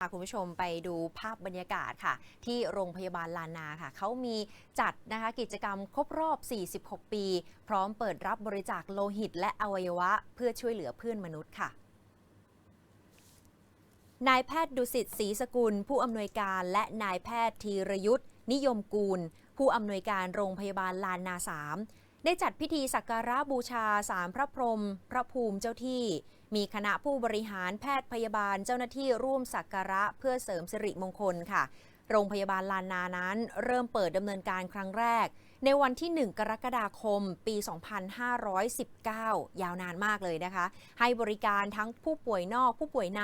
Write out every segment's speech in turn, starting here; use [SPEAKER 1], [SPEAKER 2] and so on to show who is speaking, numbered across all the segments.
[SPEAKER 1] พาคุณผู้ชมไปดูภาพบรรยากาศค่ะ ที่โรงพยาบาลลานาค่ะเขามีจัดนะคะกิจกรรมครบรอบ 46 ปี พร้อมเปิดรับบริจาคโลหิตและอวัยวะ เพื่อช่วยเหลือเพื่อนมนุษย์ค่ะนายแพทย์ดุสิตศรีสกุล ผู้อำนวยการและนายแพทย์ธีรยุทธ์นิยมกูล ผู้อำนวยการโรงพยาบาลลานนาสาม ได้จัดพิธีสักการะบูชาสารพระพรหมพระภูมิเจ้าที่ มีคณะผู้บริหารแพทย์พยาบาลเจ้าหน้าที่ร่วมสักการะเพื่อเสริมสิริมงคลค่ะ โรงพยาบาลลานนานั้น เริ่มเปิดดำเนินการครั้งแรก ในวันที่ 1 กรกฎาคม ปี 2519 ยาวนานมากเลยนะคะ ให้บริการทั้งผู้ป่วยนอกผู้ป่วยใน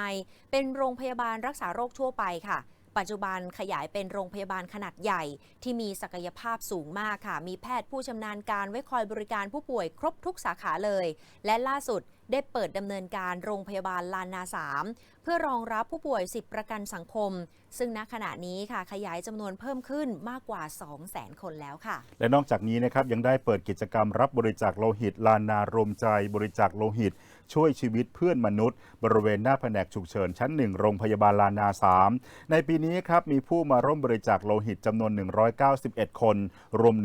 [SPEAKER 1] เป็นโรงพยาบาลรักษาโรคทั่วไปค่ะ ปัจจุบันขยายเป็นโรงพยาบาลขนาดใหญ่ ที่มีศักยภาพสูงมากค่ะ มีแพทย์ผู้ชำนาญการไว้คอยบริการผู้ป่วยครบทุกสาขาเลย และล่าสุดได้เปิดดำเนินการโรงพยาบาลลานนาสามเพื่อรองรับผู้ป่วยสิทธิประกันสังคม ซึ่งณขณะนี้ค่ะขยายจำนวนเพิ่มขึ้นมากกว่า 200,000 คนแล้วค่ะ
[SPEAKER 2] และนอกจากนี้นะครับยังได้เปิดกิจกรรมรับบริจาคโลหิต ลานนารมใจบริจาคโลหิต ช่วยชีวิตเพื่อนมนุษย์ บริเวณหน้าแผนกฉุกเฉินชั้น 1 โรงพยาบาลลานนา3ในปีนี้ครับมีผู้มาร่วมบริจาคโลหิตจำนวน 191 คน รวม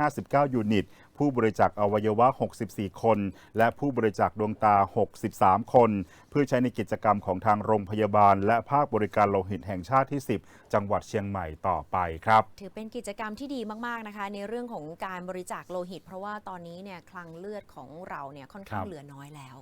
[SPEAKER 2] 159 ยูนิตผู้บริจาคอวัยวะ 64 คน และผู้บริจาคดวงตา 63 คน เพื่อใช้ในกิจกรรมของทางโรงพยาบาล และภาคบริการโลหิตแห่งชาติที่ 10 จังหวัดเชียงใหม่ต่อไปครับ
[SPEAKER 1] ถือเป็นกิจกรรมที่ดีมาก ๆ นะคะ ในเรื่องของการบริจาคโลหิต เพราะว่าตอนนี้เนี่ยคลังเลือดของเราเนี่ยค่อนข้าง
[SPEAKER 2] ครับ
[SPEAKER 1] เหลือน้อยแล้ว